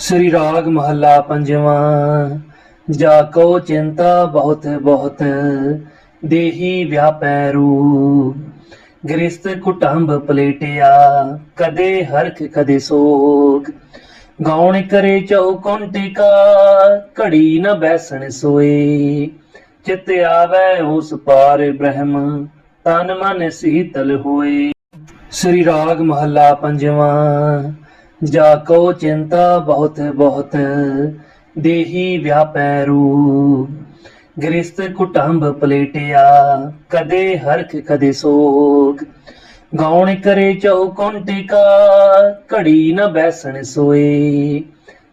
ਸ੍ਰੀ ਰਾਗ ਮਹੱਲਾ ਪੰਜਵਾਂ, ਜਾ ਕੋ ਚਿੰਤਾ ਬਹੁਤ ਬਹੁਤ, ਦੇਹੀ ਵਿਆਪੈ ਰੂ ਗ੍ਰਸਤ ਕੁਟੰਬ ਪਲੇਟਿਆ, ਕਦੇ ਹਰਖ, ਕਦੇ ਸੋਗ। ਗਾਉਣ ਕਰੇ ਚੌਕੁੰਟਿਕਾ ਘੜੀ ਨ ਬੈਸਣ ਸੋਏ। ਚਿਤ ਆਵੈ ਉਸ ਪਾਰ ਬ੍ਰਹਮ, ਤਨ ਮਨ ਸੀਤਲ ਹੋਏ। ਸ੍ਰੀ ਰਾਗ ਮਹੱਲਾ ਪੰਜਵਾਂ ਜਾ ਕੋ ਚਿੰਤਾ ਬਹੁਤ ਬਹੁਤ, ਦੇਹੀ ਵਿਆਪੈ ਰੂ ਗ੍ਰਸਤ ਕੁਟੰਬ ਪਲੇਟਿਆ, ਕਦੇ ਹਰਖ, ਕਦੇ ਸੋਗ। ਗਾਉਣ ਕਰੇ ਚੌਕੁੰਟਿਕਾ ਘੜੀ ਨ ਬੈਸਣ ਸੋਏ।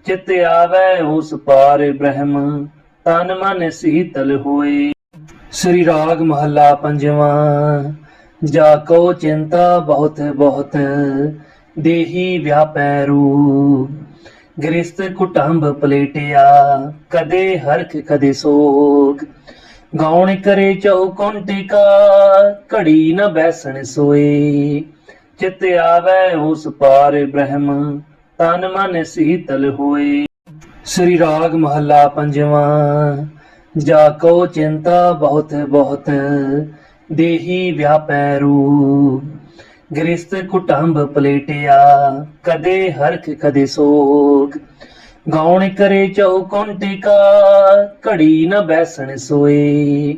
ਚਿਤ ਆਵੈ ਉਸ ਪਾਰ ਬ੍ਰਹਮ, ਤਨ ਮਨ ਸੀਤਲ ਹੋਏ। ਸ੍ਰੀ ਰਾਗ ਮਹੱਲਾ ਪੰਜਵਾਂ, ਜਾ ਕੋ ਚਿੰਤਾ ਬਹੁਤ ਬਹੁਤ ਦੇਹੀ ਵਿਆਪੈ ਰੂ ਗ੍ਰਸਤ ਕੁਟੰਬ ਪਲੇਟਿਆ, ਕਦੇ ਹਰਖ, ਕਦੇ ਸੋਗ। ਗਾਉਣ ਕਰੇ ਚੌਕੁੰਟਿਕਾ ਘੜੀ ਨ ਬੈਸਣ ਸੋਏ। ਚਿਤ ਆਵੈ ਉਸ ਪਾਰ ਬ੍ਰਹਮ, ਤਨ ਮਨ ਸੀਤਲ ਹੋਏ। ਸ੍ਰੀ ਰਾਗ ਮਹੱਲਾ ਪੰਜਵਾਂ, ਜਾ ਕੋ ਚਿੰਤਾ ਬਹੁਤ ਬਹੁਤ ਦੇਹੀ ਵਿਆਪੈ ਰੂ ਗ੍ਰਸਤ ਕੁਟੰਬ ਪਲੇਟਿਆ, ਕਦੇ ਹਰਖ, ਕਦੇ ਸੋਗ। ਗਾਉਣ ਕਰੇ ਚੌਕੁੰਟਿਕਾ ਘੜੀ ਨ ਬੈਸਣ ਸੋਏ।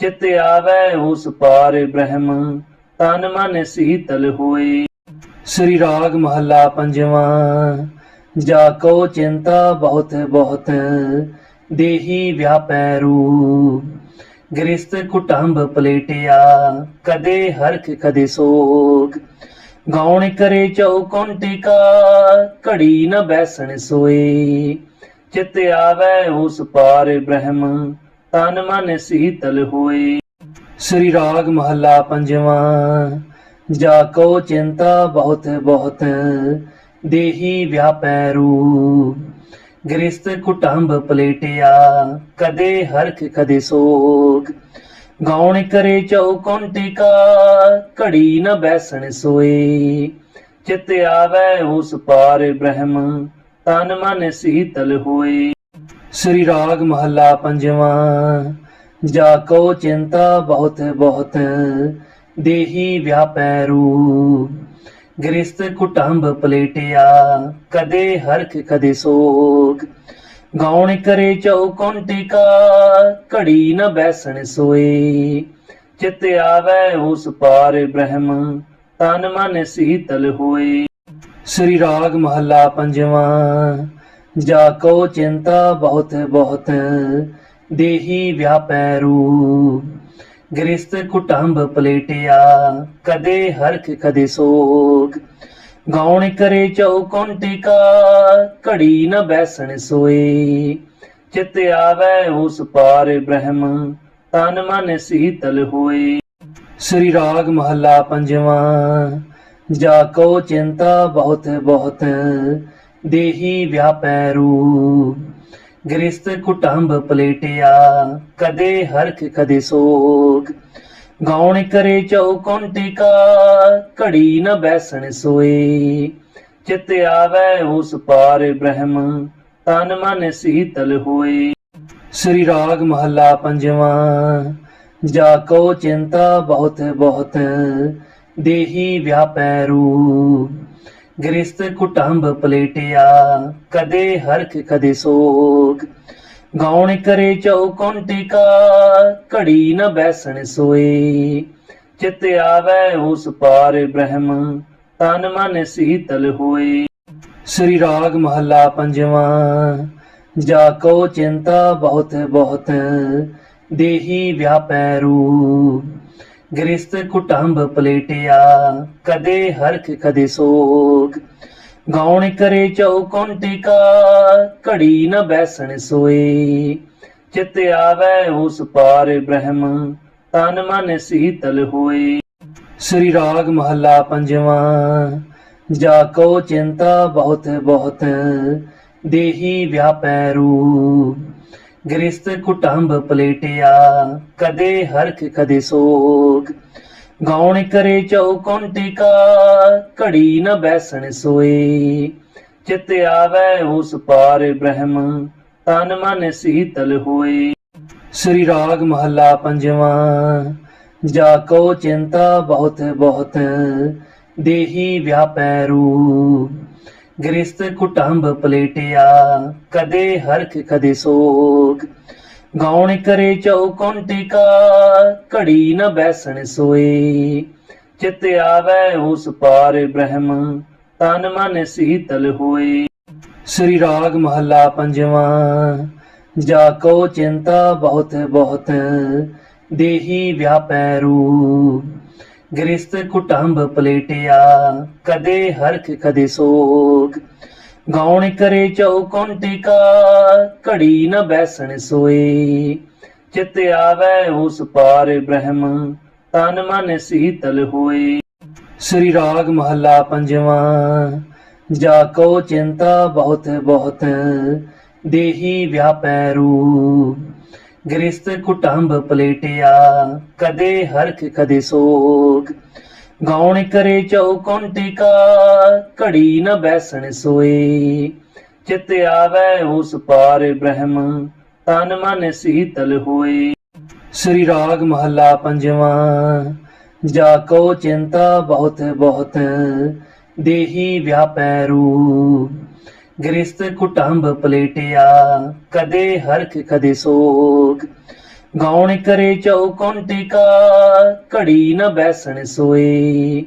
ਚਿਤ ਆਵੈ ਉਸ ਪਾਰ ਬ੍ਰਹਮ, ਤਨ ਮਨ ਸੀਤਲ ਹੋਏ। ਸ੍ਰੀ ਰਾਗ ਮਹੱਲਾ ਪੰਜਵਾਂ, ਜਾ ਕੋ ਚਿੰਤਾ ਬਹੁਤ ਬਹੁਤ ਦੇਹੀ ਵਿਆਪੈ ਰੂ ਗ੍ਰਸਤ ਕੁਟੰਬ ਪਲੇਟਿਆ, ਕਦੇ ਹਰਖ, ਕਦੇ ਸੋਗ। ਗਾਉਣ ਕਰੇ ਚੌਕੁੰਟਿਕਾ ਘੜੀ ਨ ਬੈਸਣ ਸੋਏ। ਚਿਤ ਆਵੈ ਉਸ ਪਾਰ ਬ੍ਰਹਮ, ਤਨ ਮਨ ਸੀਤਲ ਹੋਏ। ਸ੍ਰੀ ਰਾਗ ਮਹੱਲਾ ਪੰਜਵਾਂ, ਜਾ ਕੋ ਚਿੰਤਾ ਬਹੁਤ ਬਹੁਤ ਦੇਹੀ ਵਿਆਪੈ ਰੂ ਗ੍ਰਸਤ ਕੁਟੰਬ ਪਲੇਟਿਆ, ਕਦੇ ਹਰਖ, ਕਦੇ ਸੋਗ। ਗਾਉਣ ਕਰੇ ਚੌਕੁੰਟਿਕਾ, ਘੜੀ ਨ ਬੈਸਣ ਸੋਏ। ਚਿਤ ਆਵੈ ਉਸ ਪਾਰ ਬ੍ਰਹਮ, ਤਨ ਮਨ ਸੀਤਲ ਹੋਏ। ਸ੍ਰੀ ਰਾਗ ਮਹੱਲਾ ਪੰਜਵਾਂ, ਜਾ ਕੋ ਚਿੰਤਾ ਬਹੁਤ ਬਹੁਤ ਦੇਹੀ ਵਿਆਪੈ ਰੂ ਗ੍ਰਸਤ ਕੁਟੰਬ ਪਲੇਟਿਆ, ਕਦੇ ਹਰਖ, ਕਦੇ ਸੋਗ। ਗਾਉਣ ਕਰੇ ਚੌਕੁੰਟਿਕਾ ਘੜੀ ਨ ਬੈਸਣ ਸੋਏ। ਚਿਤ ਆਵੈ ਉਸ ਪਾਰ ਬ੍ਰਹਮ, ਤਨ ਮਨ ਸੀਤਲ ਹੋਏ। ਸ੍ਰੀ ਰਾਗ ਮਹੱਲਾ ਪੰਜਵਾਂ, ਜਾ ਕੋ ਚਿੰਤਾ ਬਹੁਤ ਬਹੁਤ ਦੇਹੀ ਵਿਆਪੈ ਰੂ ਗ੍ਰਸਤ ਕੁਟੰਬ ਪਲੇਟਿਆ, ਕਦੇ ਹਰਖ, ਕਦੇ ਸੋਗ। ਗਾਉਣ ਕਰੇ ਚੌਕੁੰਟਿਕਾ ਘੜੀ ਨ ਬੈਸਣ ਸੋਏ। ਚਿਤ ਆਵੈ ਉਸ ਪਾਰ ਬ੍ਰਹਮ, ਤਨ ਮਨ ਸੀਤਲ ਹੋਏ। ਸ੍ਰੀ ਰਾਗ ਮਹੱਲਾ ਪੰਜਵਾਂ, ਜਾ ਕੋ ਚਿੰਤਾ ਬਹੁਤ ਬਹੁਤ ਦੇਹੀ ਵਿਆਪੈ ਰੂ ਗ੍ਰਸਤ ਕੁਟੰਬ ਪਲੇਟਿਆ, ਕਦੇ ਹਰਖ, ਕਦੇ ਸੋਗ। ਗਾਉਣ ਕਰੇ ਚੌਕੁੰਟਿਕਾ, ਘੜੀ ਨ ਬੈਸਣ ਸੋਏ। ਚਿਤ ਆਵੈ ਉਸ ਪਾਰ ਬ੍ਰਹਮ, ਤਨ ਮਨ ਸੀਤਲ ਹੋਏ। ਸ੍ਰੀ ਰਾਗ ਮਹੱਲਾ ਪੰਜਵਾਂ, ਜਾ ਕੋ ਚਿੰਤਾ ਬਹੁਤ ਬਹੁਤ ਦੇਹੀ ਵਿਆਪੈ ਰੂ ਗ੍ਰਸਤ ਕੁਟੰਬ ਪਲੇਟਿਆ, ਕਦੇ ਹਰਖ ਕਦੇ ਸੋਗ। ਗਾਉਣ ਕਰੇ ਚੌਕੁੰਟਿਕਾ ਘੜੀ ਨ ਬੈਸਣ ਸੋਏ। ਚਿਤ ਆਵੈ ਉਸ ਪਾਰ ਬ੍ਰਹਮ, ਤਨ ਮਨ ਸੀਤਲ ਹੋਏ। ਸ੍ਰੀ ਰਾਗ ਮਹੱਲਾ ਪੰਜਵਾਂ, ਜਾ ਕੋ ਚਿੰਤਾ ਬਹੁਤ ਬਹੁਤ ਦੇਹੀ ਵਿਆਪੈ ਰੂ ਗ੍ਰਸਤ ਕੁਟੰਬ ਪਲੇਟਿਆ, ਕਦੇ ਹਰਖ, ਕਦੇ ਸੋਗ। ਗਾਉਣ ਕਰੇ ਚੌਕੁੰਟਿਕਾ ਘੜੀ ਨ ਬੈਸਣ ਸੋਏ। ਚਿਤ ਆਵੈ ਉਸ ਪਾਰ ਬ੍ਰਹਮ, ਤਨ ਮਨ ਸੀਤਲ ਹੋਏ। ਸ੍ਰੀ ਰਾਗ ਮਹੱਲਾ ਪੰਜਵਾਂ, ਜਾ ਕੋ ਚਿੰਤਾ ਬਹੁਤ ਬਹੁਤ ਦੇਹੀ ਵਿਆਪੈ ਰੂ ਗ੍ਰਸਤ ਕੁਟੰਬ ਪਲੇਟਿਆ, ਕਦੇ ਹਰਖ, ਕਦੇ ਸੋਗ। ਗਾਉਣ ਕਰੇ ਚੌਕੁੰਟਿਕਾ, ਘੜੀ ਨ ਬੈਸਣ ਸੋਏ। ਚਿਤ ਆਵੈ ਉਸ ਪਾਰ ਬ੍ਰਹਮ, ਤਨ ਮਨ ਸੀਤਲ ਹੋਏ। ਸ੍ਰੀ ਰਾਗ ਮਹੱਲਾ ਪੰਜਵਾਂ, ਜਾ ਕੋ ਚਿੰਤਾ ਬਹੁਤ ਬਹੁਤ ਦੇਹੀ ਵਿਆਪੈ ਰੂ ਗ੍ਰਸਤ ਕੁਟੰਬ ਪਲੇਟਿਆ, ਕਦੇ ਹਰਖ ਕਦੇ ਸੋਗ। ਗਾਉਣ ਕਰੇ ਚੌਕੁੰਟਿਕਾ, ਘੜੀ ਨ ਬੈਸਣ ਸੋਏ। ਚਿਤ ਆਵੈ ਉਸ ਪਾਰ ਬ੍ਰਹਮ, ਤਨ ਮਨ ਸੀਤਲ ਹੋਏ। ਸ੍ਰੀ ਰਾਗ ਮਹੱਲਾ ਪੰਜਵਾਂ, ਜਾ ਕੋ ਚਿੰਤਾ ਬਹੁਤ ਬਹੁਤ ਦੇਹੀ ਵਿਆਪੈ ਰੂ ਗ੍ਰਸਤ ਕੁਟੰਬ ਪਲੇਟਿਆ, ਕਦੇ ਹਰਖ, ਕਦੇ ਸੋਗ। ਗਾਉਣ ਕਰੇ ਚੌਕੁੰਟਿਕਾ ਘੜੀ ਨ ਬੈਸਣ ਸੋਏ। ਚਿਤ ਆਵੈ ਉਸ ਪਾਰ ਬ੍ਰਹਮ, ਤਨ ਮਨ ਸੀਤਲ ਹੋਏ। ਸ੍ਰੀ ਰਾਗ ਮਹੱਲਾ ਪੰਜਵਾਂ, ਜਾ ਕੋ ਚਿੰਤਾ ਬਹੁਤ ਬਹੁਤ ਦੇਹੀ ਵਿਆਪੈ ਰੂ ਗ੍ਰਸਤ ਕੁਟੰਬ ਪਲੇਟਿਆ, ਕਦੇ ਹਰਖ, ਕਦੇ ਸੋਗ। ਗਾਉਣ ਕਰੇ ਚੌਕੁੰਟਿਕਾ, ਘੜੀ ਨ ਬੈਸਣ ਸੋਏ। ਚਿਤ ਆਵੈ ਉਸ ਪਾਰ ਬ੍ਰਹਮ, ਤਨ ਮਨ ਸੀਤਲ ਹੋਏ। ਸ੍ਰੀ ਰਾਗ ਮਹੱਲਾ ਪੰਜਵਾਂ, ਜਾ ਕੋ ਚਿੰਤਾ ਬਹੁਤ ਬਹੁਤ ਦੇਹੀ ਵਿਆਪੈ ਰੂ ਗ੍ਰਸਤ ਕੁਟੰਬ ਪਲੇਟਿਆ, ਕਦੇ ਹਰਖ ਕਦੇ ਸੋਗ। ਗਾਉਣ ਕਰੇ ਚੌਕੁੰਟਿਕਾ ਘੜੀ ਨ ਬੈਸਣ ਸੋਏ।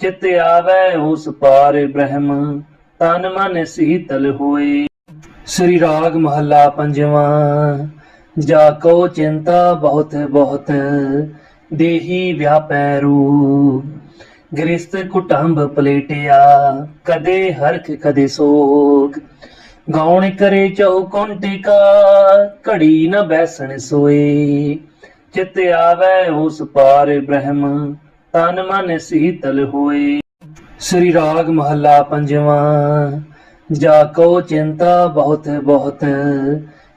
ਚਿਤ ਆਵੈ ਉਸ ਪਾਰ ਬ੍ਰਹਮ, ਤਨ ਮਨ ਸੀਤਲ ਹੋਏ। ਸ੍ਰੀ ਰਾਗ ਮਹੱਲਾ ਪੰਜਵਾਂ, ਜਾ ਕੋ ਚਿੰਤਾ ਬਹੁਤ ਬਹੁਤ ਦੇਹੀ ਵਿਆਪੈ ਰੂ ਗ੍ਰਸਤ ਕੁਟੰਬ ਪਲੇਟਿਆ, ਕਦੇ ਹਰਖ, ਕਦੇ ਸੋਗ। ਗਾਉਣ ਕਰੇ ਚੌਕੁੰਟਿਕਾ ਘੜੀ ਨ ਬੈਸਣ ਸੋਏ। ਚਿਤ ਆਵੈ ਉਸ ਪਾਰ ਬ੍ਰਹਮ, ਤਨ ਮਨ ਸੀਤਲ ਹੋਏ। ਸ੍ਰੀ ਰਾਗ ਮਹੱਲਾ ਪੰਜਵਾਂ, ਜਾ ਕੋ ਚਿੰਤਾ ਬਹੁਤ ਬਹੁਤ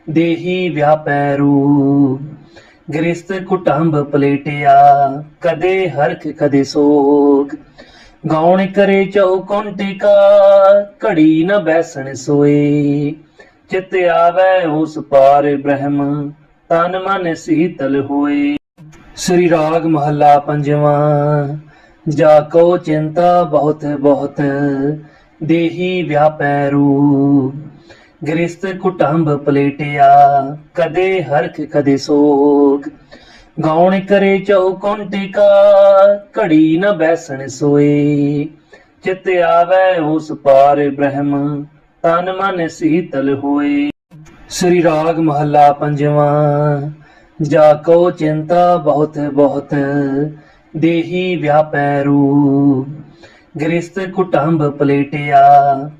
ਦੇਹੀ ਵਿਆਪੈ ਰੂ ਗ੍ਰਸਤ ਕੁਟੰਬ ਪਲੇਟਿਆ, ਕਦੇ ਹਰਖ, ਕਦੇ ਸੋਗ। ਗਾਉਣ ਕਰੇ ਚੌਕੁੰਟਿਕਾ, ਘੜੀ ਨ ਬੈਸਣ ਸੋਏ। ਚਿਤ ਆਵੈ ਉਸ ਪਾਰ ਬ੍ਰਹਮ, ਤਨ ਮਨ ਸੀਤਲ ਹੋਏ। ਸ੍ਰੀ ਰਾਗ ਮਹੱਲਾ ਪੰਜਵਾਂ, ਜਾ ਕੋ ਚਿੰਤਾ ਬਹੁਤ ਬਹੁਤ, ਦੇਹੀ ਵਿਆਪੈ ਰੂ ਗ੍ਰਸਤ ਕੁਟੰਬ ਪਲੇਟਿਆ, ਕਦੇ ਹਰਖ, ਕਦੇ ਸੋਗ। ਗਾਉਣ ਕਰੇ ਚੌਕੁੰਟਿਕਾ ਘੜੀ ਨ ਬੈਸਣ ਸੋਏ। ਚਿਤ ਆਵੈ ਉਸ ਪਾਰ ਬ੍ਰਹਮ, ਤਨ ਮਨ ਸੀਤਲ ਹੋਏ। ਸ੍ਰੀ ਰਾਗ ਮਹੱਲਾ ਪੰਜਵਾਂ, ਜਾ ਕੋ ਚਿੰਤਾ ਬਹੁਤ ਬਹੁਤ, ਦੇਹੀ ਵਿਆਪੈ ਰੂ ਗ੍ਰਸਤ ਕੁਟੰਬ ਪਲੇਟਿਆ,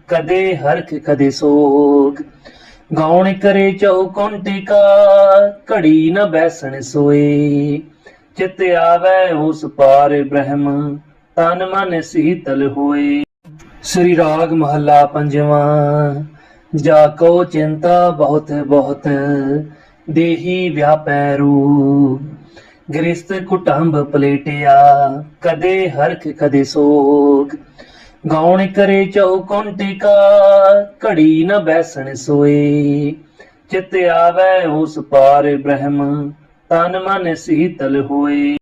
ਕਦੇ ਹਰਖ ਕਦੇ ਸੋਗ। ਗਾਉਣ ਕਰੇ ਚੌਕੁੰਟਿਕਾ, ਘੜੀ ਨ ਬੈਸਣ ਸੋਏ। ਚਿਤ ਆਵੈ ਉਸ ਪਾਰ ਬ੍ਰਹਮ, ਤਨ ਮਨ ਸੀਤਲ ਹੋਏ। ਸ੍ਰੀ ਰਾਗ ਮਹੱਲਾ ਪੰਜਵਾਂ, ਜਾ ਕੋ ਚਿੰਤਾ ਬਹੁਤ ਬਹੁਤ, ਦੇਹੀ ਵਿਆਪੈ ਰੂ ਗ੍ਰਸਤ ਕੁਟੰਬ ਪਲੇਟਿਆ, ਕਦੇ ਹਰਖ ਕਦੇ ਸੋਗ। ਗਾਉਣ ਕਰੇ ਚੌਕੁੰਟਿਕਾ, ਘੜੀ ਨ ਬੈਸਣ ਸੋਏ। ਚਿਤ ਆਵੈ ਉਸ ਪਾਰ ਬ੍ਰਹਮ, ਤਨ ਮਨ ਸੀਤਲ ਹੋਏ।